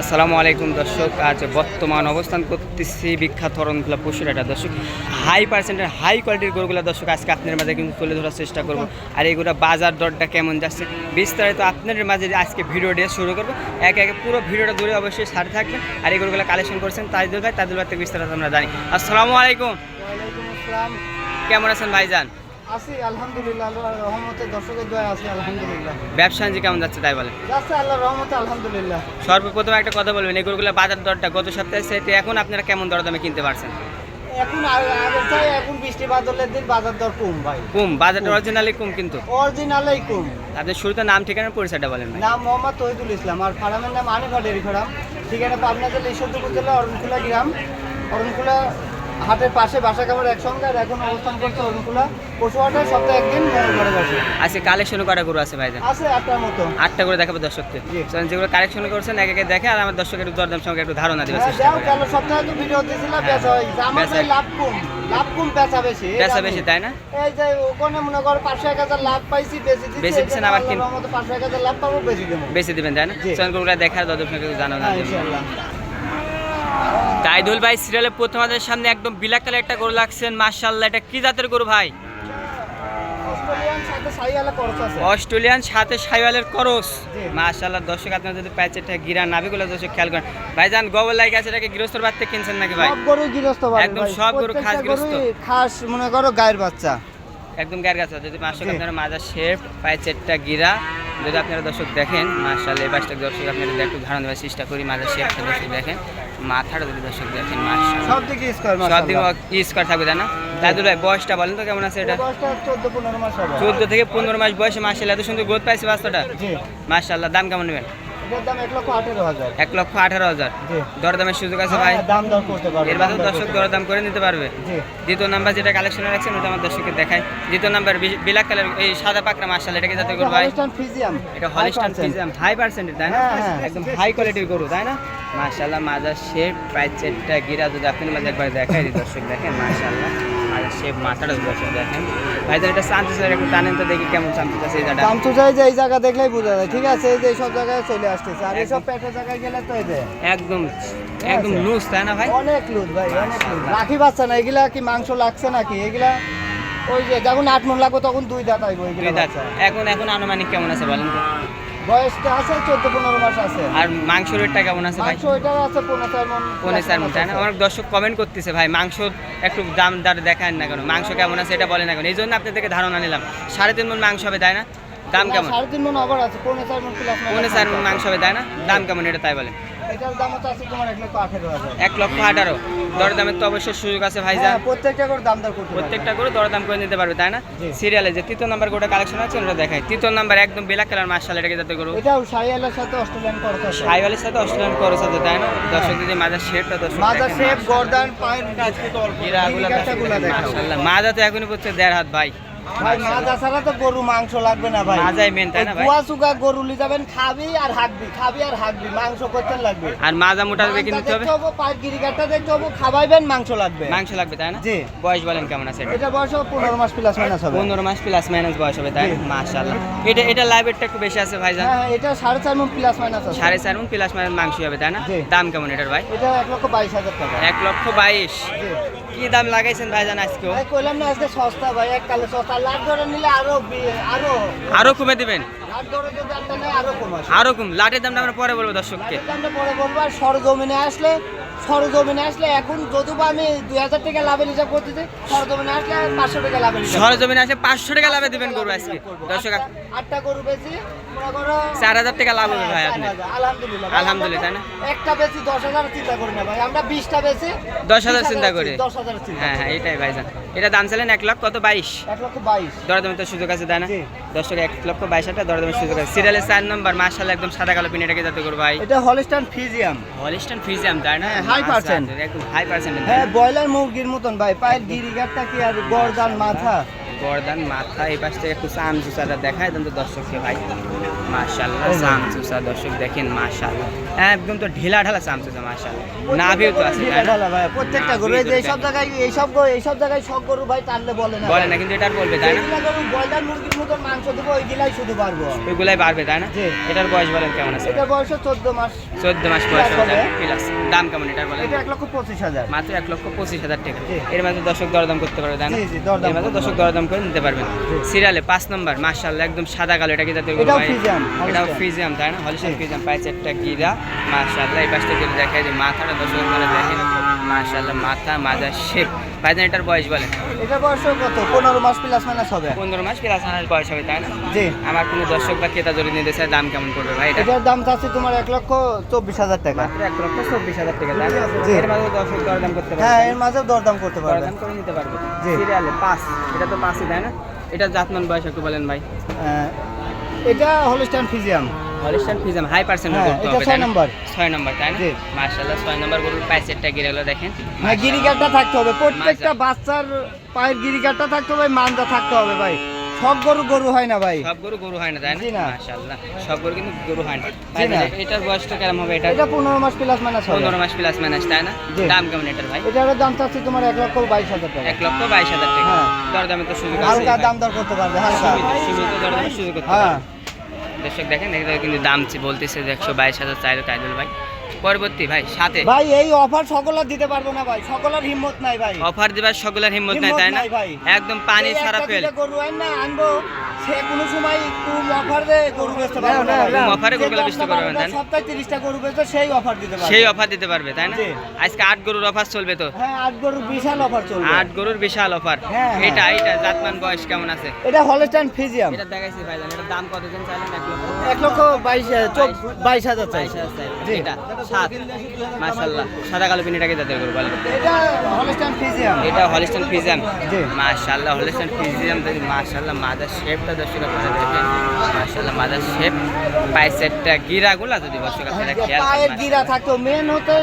আসসালামু আলাইকুম দর্শক আজ বর্তমান অবস্থান করতেছি বিখ্যাত হরণখোলা পশুরাটা। দর্শক হাই পার্সেন্টের হাই কোয়ালিটির গরুগুলো দর্শক আজকে আপনার মাঝে কিন্তু তুলে ধরার চেষ্টা করব। আর এইগুলো বাজার দরটা কেমন যাচ্ছে বিস্তারিত আপনাদের মাঝে আজকে ভিডিও দিয়ে শুরু করব। একে একে পুরো ভিডিওটা দূরে অবশ্যই সাথে থাকবেন। আর এই গরুগুলো কালেকশন করছেন তাজদুল ভাই তাজদুল ভাই থেকে বিস্তারিত আমরা জানি। আসসালামু আলাইকুম। কেমন আছেন ভাইজান? আছি আলহামদুলিল্লাহ আল্লাহর রহমতে দর্শকের দোয়া আছি আলহামদুলিল্লাহ। ব্যবসা কেমন যাচ্ছে তাই বলেন? যাচ্ছে আল্লাহর রহমতে আলহামদুলিল্লাহ। সর্বপ্রথম একটা কথা বলবেন এই বাজার দরটা গত সপ্তাহে সেটি এখন আপনারা কেমন দরদামে কিনতে পারছেন? এখন আগের চাই এখন বৃষ্টি বাদলের দিন বাজার দর কম ভাই। কম বাজারটা অরিজিনালি কম কিন্তু। অরিজিনালেই কম। আপনার শুরুতে নাম ঠিকানার পরিচয়টা বলেন নাম মোহাম্মদ তহিদুল ইসলাম আর ফার্মের নাম আনিফা ডেরি ফার্ম। ঠিকানা পাবনা জেলা ঈশ্বরদপুর জেলা অরণখোলা গ্রাম। অরণখোলা হাটের পাশে বাসা কাপড় একসঙ্গে আর এখন অবস্থান করছে অরণখোলা পশু সপ্তাহে একদিন মঙ্গলবারে বসে। আজকে করা গরু আছে ভাইজান? আছে আটটার মতো। আটটা করে দেখাবো দর্শককে। যেগুলো কালেকশন করছেন এক একে দেখে আর আমার দর্শকের দরদাম সঙ্গে একটু ধারণা দেবে হ্যাঁ, চেষ্টা যাও করে গেল সপ্তাহে তো ভিডিও দিয়েছিলাম বেচা হয়ে। ভাই লাভ কম লাভ কম বেচা বেশি বেশি তাই না? এই যে ওখানে মনে করো পাঁচশো এক হাজার লাভ পাইছি বেশি দিচ্ছি বেশি দিচ্ছেন আবার কিন- মতো পাঁচশো এক হাজার লাভ পাবো বেশি দেবো। বেশি দিবেন তাই না। চলেন দেখার দরদাম সঙ্গে জানানো হ্যাঁ তাইদুল ভাই সিরিয়ালের প্রথম আমাদের সামনে একদম ব্ল্যাক কালার একটা গরু লাগছেন। মার্শাল্লাহ এটা কি জাতের গরু ভাই? অস্ট্রেলিয়ান সাথে সাইওয়ালের করস। মাশাল্লাহ দর্শক আপনার যদি প্যাচেটা গিরা নাভিগুলো দর্শক খেয়াল করেন। ভাইজান গোবর লাগে আছে এটাকে গৃহস্থর বাড়তে কিনছেন নাকি ভাই? গরু গৃহস্থ একদম সব গরু খাস গৃহস্থ। খাস মনে করো গায়ের বাচ্চা। একদম গ্যার গাছ যদি মাসক। আপনারা মাজার শেপ পায়ে চারটা গিরা যদি আপনারা দর্শক দেখেন মার্শাল্লাহ এই বাসটা দর্শক আপনারা যদি একটু ধারণা দেওয়ার চেষ্টা করি মাজার শেপটা দর্শক দেখেন মাথাটা যদি দর্শক দেখেন মার্শাল্লাহ সব দিকে স্কোয়ার সব থাকবে তাই না দাদুল ভাই বয়সটা বলেন তো কেমন আছে এটা? চোদ্দ থেকে পনেরো মাস বয়সে মার্শাল্লাহ এত সুন্দর গ্রোথ পাইছে বাচ্চাটা মার্শাল্লাহ দাম কেমন নেবেন? এক লক্ষ আঠেরো হাজার। দরদামের সুযোগ আছে ভাই? হ্যাঁ, দাম দর করতে পারবে এর বাদেও দর্শক দরদাম করে নিতে পারবে। দ্বিতীয় নাম্বার যেটা কালেকশনে রাখছেন ওটা আমার দর্শককে দেখায় দ্বিতীয় নাম্বার বিলাক কালার এই সাদা পাকড়া মার্শাল এটাকে যাতে করব ভাই। এটা হলিস্টান ফিজিয়াম হাই পার্সেন্টেজ তাই না? হ্যাঁ, হ্যাঁ। একদম হাই কোয়ালিটির গরু তাই না? মাশাআল্লাহ মাজার শেপ চারটা গিরা যদি আপনি মাঝে একবার দেখাই দর্শক দেখেন মাশাআল্লাহ। মাজার মাথাটা যদি দেখেন। ভাই তাহলে এটা শান্তি স্যার একটু টানেন তো দেখি কেমন শান্তি আছে এই জায়গাটা। দাম চাই যে এই জায়গা দেখলেই বোঝা যায়। ঠিক আছে এই যে সব জায়গায় চলে আসতেছে। আর এইসব পেটের জায়গায় গেলে তো এই একদম একদম লুজ তাই না ভাই? অনেক লুজ ভাই অনেক লুজ। রাখি বাচ্চা না এগুলা কি মাংস লাগছে নাকি? এগুলা ওই যে যখন আট মন লাগবে তখন দুই দাঁত আইবো এগুলা। এখন এখন আনুমানিক কেমন আছে বলেন তো? বয়সটা আছে চোদ্দ পনেরো মাস আছে। আর মাংস রেটটা কেমন আছে ভাই? মাংস ওইটাও আছে পনেরো চার মন চার মন তাই না? অনেক দর্শক কমেন্ট করতেছে ভাই মাংস একটু দাম দার দেখায় না কেন? মাংস কেমন আছে এটা বলে না কেন? এই জন্য আপনার থেকে ধারণা নিলাম সাড়ে তিন মন মাংস হবে তাই না? দাম কেমন? সাড়ে তিন মন আবার আছে পনেরো চার মন পনেরো চার মন মাংস হবে তাই না? দাম কেমন এটা তাই বলে এটার দাম হচ্ছে আছে তোমার এক লক্ষ আঠেরো হাজার। এক লক্ষ আঠারো। দরদামের তো অবশ্যই সুযোগ আছে ভাইজান প্রত্যেকটা করে দাম দর করতে প্রত্যেকটা করে দরদাম করে নিতে পারবে তাই না? সিরিয়ালে যে তৃতীয় নাম্বার গোটা কালেকশন আছে ওটা দেখাই। তৃতীয় নাম্বার একদম কালার মার্শাল এটাকে যাতে করব এটাও সাইয়ালের সাথে অস্ট্রেলিয়ান সাইওয়ালের সাথে অস্ট্রেলিয়ান তাই না? দর্শক যদি মাজার শেপটা দর্শক মাদার দেখেন, শেপ গর্দান পায়ের কাজ কিন্তু অল্প। গিরাগুলো দর্শক গিরিকাটাগুলো দেখেন, দেখাও। মাশাআল্লাহ। মাজা তো এখনই পড়ছে দেড় হাত ভাই। ভাই মাজা ছাড়া তো গরু মাংস লাগবে না ভাই। মাজাই মেন তাই না ভাই? কুয়া সুগা গরু লি যাবেন খাবি আর হাঁকবি খাবি আর হাঁকবি মাংস করতে লাগবে। আর মাজা মোটা হবে? গিরিকাটা দেখতে হব খাবাইবেন মাংস লাগবে। মাংস লাগবে তাই না? জি। বয়স বলেন কেমন আছে এটা? বয়স পনেরো মাস প্লাস মাইনাস হবে। পনেরো মাস প্লাস মাইনাস বয়স হবে তাই। মাশাআল্লাহ। এটা এটা লাইভেরটা একটু বেশি আছে ভাইজান? হ্যাঁ এটা সাড়ে চার প্লাস মাইনাস আছে। সাড়ে চার প্লাস মাইনাস মাংস হবে তাই না? দাম কেমন এটার ভাই? এটা এক লক্ষ বাইশ হাজার টাকা। এক লক্ষ বাইশ। জি। কি দাম লাগাইছেন ভাইজান আজকে ভাই কইলাম না আজকে সস্তা ভাই এক কালে সস্তা। লাখ ধরে নিলে আরও আরও। আরও কমে দিবেন? আরও কম আসে আরও কম। লাটের দামটা আমরা পরে বলব দর্শককে। পরে বলব আর সরজমিনে আসলে সরজমিনে আসলে এখন যদিও বা আমি দুই হাজার টাকা লাভের হিসাব করতেছি সরজমিনে আসলে পাঁচশো টাকা লাভের সরজমিনে আসে পাঁচশো টাকা লাভে দিবেন গরু আজকে। দর্শক আটটা- গরু বেশি চার হাজার টাকা লাভ হবে ভাই আপনি। আলহামদুলিল্লাহ। আলহামদুলিল্লাহ, তাই না? একটা বেশি দশ হাজার চিন্তা করি না ভাই আমরা বিশটা বেশি দশ হাজার চিন্তা করি। দশ হাজার হ্যাঁ হ্যাঁ এটাই ভাইজান। এটা দাম ছিলেন এক লক্ষ কত? বাইশ। এক লক্ষ বাইশ। দরদামের তো সুযোগ আছে তাই না? এক লক্ষ বাইশ হাজার দরদামের সুযোগ আছে। সিরিয়ালের চার নম্বর মার্শাল একদম সাদা কালো পিনেটাকে যাতে করব ভাই। এটা হলিস্টান ফিজিয়াম। হলিস্টান ফ্রিজিয়াম তাই না? পার্সেন্ট। আচ্ছা, একদম হাই পার্সেন্ট হ্যাঁ ব্রয়লার মুরগির মতন ভাই পায়ের গিরিগারটা কি আর গরদান মাথা? গরদান মাথা এই পাশ একটু চাম জুসাটা দেখায় দেন তো দর্শককে ভাই। মাশাল্লাহ জুসা দর্শক দেখেন মাশাল্লাহ একদম তো ঢিলা ঢালা নাভিও তো আছে? ভাই প্রত্যেকটা গরু এই যে এইসব জায়গায় এইসব গরু এইসব জায়গায় সব গরু ভাই টানলে বলে না। বলে না কিন্তু এটার বলবে তাই না? গরু ব্রয়লার মুরগির মতো মাংস দেবো ওইগুলাই শুধু পারব। ওইগুলাই বাড়বে তাই না? এটার বয়স বলেন কেমন আছে? এটা বয়স চোদ্দ মাস। চোদ্দ মাস বয়স Plus হয়ে হবে। প্লাস দাম কেমন এটার বলেন? এটা এক লক্ষ পঁচিশ হাজার। মাত্র এক লক্ষ পঁচিশ হাজার টাকা। এর মাঝে দর্শক দরদাম করতে পারবে তাই না? জি, জি, দরদাম এর দর্শক দরদাম করে নিতে পারবেন। সিরিয়ালে পাঁচ নম্বর মার্শাল্লাহ একদম সাদা কালো এটা কি জাতীয়? ফ্রিজিয়ান, ফ্রিজিয়াম তাই না? জি। ফ্রিজিয়াম পায়ে চারটা গিরা। মার্শাল্লাহ এই পাশটা যদি দেখায় যে মাথাটা দর্শক মানে দেখেন। মার্শাল্লাহ মাথা মাজা শেপ। ভাইজান এটার বয়স বলেন। এটা বয়স কত? পনেরো মাস প্লাস মাইনাস হবে। পনেরো মাস প্লাস আনার বয়স হবে তাই না? জি। আমার কোনো দর্শক বা ক্রেতা যদি নিতে চায় দাম কেমন পড়বে ভাই এটার দাম চাচ্ছি তোমার এক লক্ষ চব্বিশ হাজার টাকা। এক লক্ষ চব্বিশ হাজার টাকা জি। এর মাঝে দর্শক দরদাম করতে পারবে। হ্যাঁ এর মাঝেও দরদাম করতে পারবে। দরদাম করে নিতে পারবে। জি। সিরিয়ালে পাঁচ এটা তো পাঁচই তাই না? এটা জাতমান বয়স একটু বলেন ভাই। এটা হলিস্টান ফিজিয়াম। হলিস্টান ফিজাম হাই পার্সেন্ট হ্যাঁ, করতে হবে ছয় নম্বর। ছয় নম্বর তাই না? জি। মার্শাল্লাহ ছয় নম্বর গরুর পায়ে সেটটা গিরে হলো দেখেন। হ্যাঁ গিরিগারটা থাকতে হবে। প্রত্যেকটা বাচ্চার পায়ের গিরিগারটা থাকতে হবে মানটা থাকতে হবে ভাই। সব গরু গরু হয় না ভাই। সব গরু গরু হয় না তাই না। মার্শাল্লাহ সব গরু কিন্তু গরু হয় না। ভাই, এটার বয়সটা কেমন হবে এটা? এটা পনেরো মাস প্লাস মাইনাস হবে। পনেরো মাস প্লাস মাইনাস তাই না? দাম কেমন এটার ভাই? এটারও দাম চাচ্ছি তোমার এক লক্ষ বাইশ হাজার টাকা। এক লক্ষ বাইশ হাজার টাকা। হ্যাঁ। দরদামে তো সুযোগ আছে। হালকা দাম দর করতে পারবে হালকা। সীমিত সীমিত দরদামে সুযোগ করতে হ্যাঁ। পারবে। দর্শক দেখেন এগুলো কিন্তু দাম বলতেছে একশো বাইশ হাজার চাইলো তাইদুল ভাই। পরবর্তী ভাই সাথে ভাই এই অফার সকলের দিতে পারব না ভাই সকলের হিম্মত নাই ভাই। অফার দিবার সকলের হিম্মত নাই তাই না? একদম পানি সারা ফেল গরু না আনব। সে কোনো সময় অফার দে গরু বেচতে পারব না গরুগুলো বেচতে পারবে না, তাই না? সপ্তাহে তিরিশটা গরু বেচতে সেই অফার দিতে পারবে। সেই অফার দিতে পারবে তাই না? আজকে আট গরুর অফার চলবে তো? হ্যাঁ আট গরু বিশাল অফার চলবে। আট গরুর বিশাল অফার হ্যাঁ, হ্যাঁ। এটা এটা জাতমান বয়স কেমন আছে? এটা হলস্টাইন ফিজিয়াম এটা দেখাইছি ভাইজান এটার দাম কতজন চাইলেন এক লক্ষ। এক লক্ষ বাইশ চোখ- বাইশ হাজার চাই। এটা সাত। মাশাল্লাহ সাদা কালো পিনিটাকে জাতের গরু বলেন? এটা হলস্টাইন ফিজিয়াম এটা হলিস্টান ফিজিয়াম জি। মাশাআল্লাহ হলিস্টান ফিজিয়াম দেখি মাশাআল্লাহ মাদার শেপটা দর্শক আপনারা দেখেন মাশাআল্লাহ মাদার শেপ পাইসেটটা গিরাগুলা যদি দর্শক আপনারা খেয়াল করেন, পায়ের গিরা থাকতো। মেন হতে।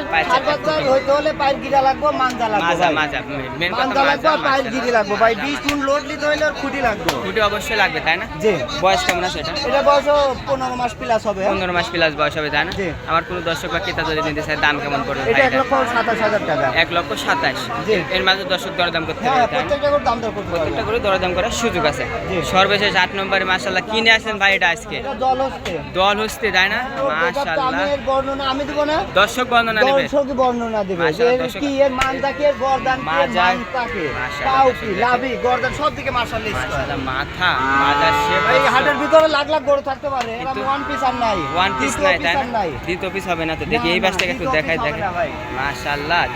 হইতে হলে পায়ের গিরা লাগবো মানজা লাগবো মাজা মাজা মেন কথা মাজা পায়ের। গিরি লাগবো। ভাই বিশ টুন লোড নিতে হইলে খুঁটি লাগবো। খুঁটি অবশ্যই লাগবে তাই না? জি। বয়স কেমন আছে এটা? এটা বয়স পনেরো মাস প্লাস হবে। পনেরো মাস প্লাস বয়স হবে তাই না? আমার কোনো দর্শক বা ক্রেতা যদি নিতে চায় দাম কেমন পড়বে এটা ভাই এক এটা? লক্ষ সাতাশ হাজার টাকা। এক লক্ষ সাতাশ। জি। এর মাঝে দর্শক দরদাম করতে হ্যাঁ তাই না? প্রত্যেকটা করে দাম দর করতে প্রত্যেকটা করে দরদাম করার সুযোগ আছে। সর্বশেষ আট নম্বরে মাসাল্লাহ কিনে আসেন ভাই এটা আজকে দল হচ্ছে তাই না? বর্ণনা আমি দিব না? দর্শক বর্ণনা দেবে। দর্শক বর্ণনা দেবে। কি এর গর্দান কি এর মাজার- মানটাকে মাশাআল্লাহ, পাও কি লাভি গর্দান সব দিকে স্কয়ার মাথা মাজার শেপ এই হাটের ভিতরে লাখ লাখ গরু থাকতে পারে। এরা ওয়ান পিস আর নাই। ওয়ান পিস নাই তাই না? দ্বিতীয় পিস হবে না তো। দেখি এই না, পাশ থেকে একটু দেখাই দেখেন।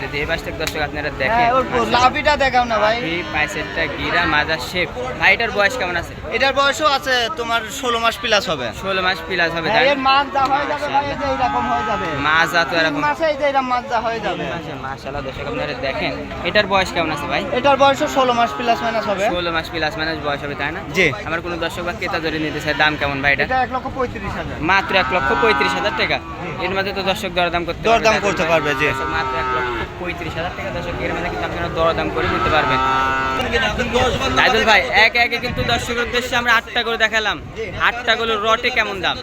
যদি এই পাশ থেকে দর্শক আপনারা দেখেন হ্যাঁ লাভিটা দেখাও না ভাই। এই পাইসেটটা গিরা মাজার শেপ। ভাইটার বয়স কেমন আছে? এটার বয়সও আছে তোমার ষোলো মাস প্লাস হবে। ষোলো মাস প্লাস হবে এর যা হয়ে যাবে ভাই এই যে এরকম হয়ে যাবে। মাজা তো এরকম। মাসে এই যে এরকম যা হয়ে যাবে। মাশাল্লাহ দর্শক আপনারা দেখেন এটার বয়স কেমন আছে ভাই? এটার বয়সও ষোলো মাস প্লাস মাইনাস হবে। ষোলো মাস প্লাস মাইনাস বয়স হবে তাই না? জি। আমার কোনো দর্শক বা ক্রেতা যদি নিতে চায় দাম কেমন ভাই এটা? এক লক্ষ পঁয়ত্রিশ হাজার। মাত্র এক লক্ষ পঁয়ত্রিশ হাজার টাকা। এর মধ্যে তো দর্শক দরদাম করতে দরদাম করতে পারবে, জি। দর্শক মাত্র এক লক্ষ পঁয়ত্রিশ হাজার টাকা দর্শক এর মধ্যে কিন্তু আপনারা দরদাম করে নিতে পারবেন। তাইদুল ভাই, এক একে কিন্তু দর্শকের উদ্দেশ্যে আমরা আটটা করে দেখালাম। আটটা গুলো রটে কেমন দাম?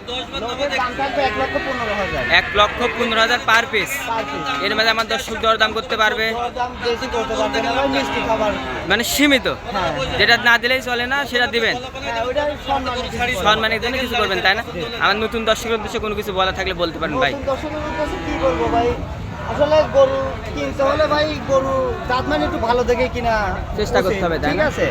এক লক্ষ পনেরো হাজার পার পিস এর মধ্যে আমার দর্শক দরদাম করতে পারবে। মানে সীমিত। যেটা না দিলেই চলে না, সেটা দিবেন। করবে। সম্মানের জন্য কিছু করবেন, তাই না? আমার নতুন দর্শকের উদ্দেশ্যে কোনো কিছু বলা থাকলে বলতে পারেন ভাই দর্শকের উদ্দেশ্যে কি বলব ভাই। আসলে গরু কিনতে হলে ভাই গরু দাঁত মানে একটু ভালো দেখে কিনা চেষ্টা করতে হবে, ঠিক আছে?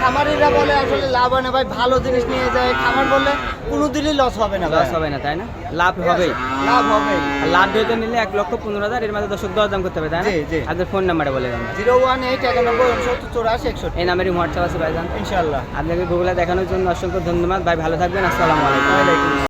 খামারিরা বলে আসলে লাভ হয় না ভাই ভালো জিনিস নিয়ে যায়। খামার বললে কোনোদিনই লস হবে না লস হবে না তাই না? লাভ হবেই। লাভ হবে আর লাভ যেহেতু নিলে এক লক্ষ পনেরো হাজার এর মধ্যে দর্শক দরদাম করতে হবে তাই না। আপনার ফোন নাম্বারটা বলে দেন। জিরো ওয়ান এইট একানব্বই উনসত্তর চৌরাশি একষট্টি। এই নাম্বারই হোয়াটসঅ্যাপ আছে ভাইজান। ইনশাল্লাহ আপনাকে গুগলে দেখানোর জন্য অসংখ্য ধন্যবাদ। ভাই ভালো থাকবেন। আসসালামু আলাইকুম।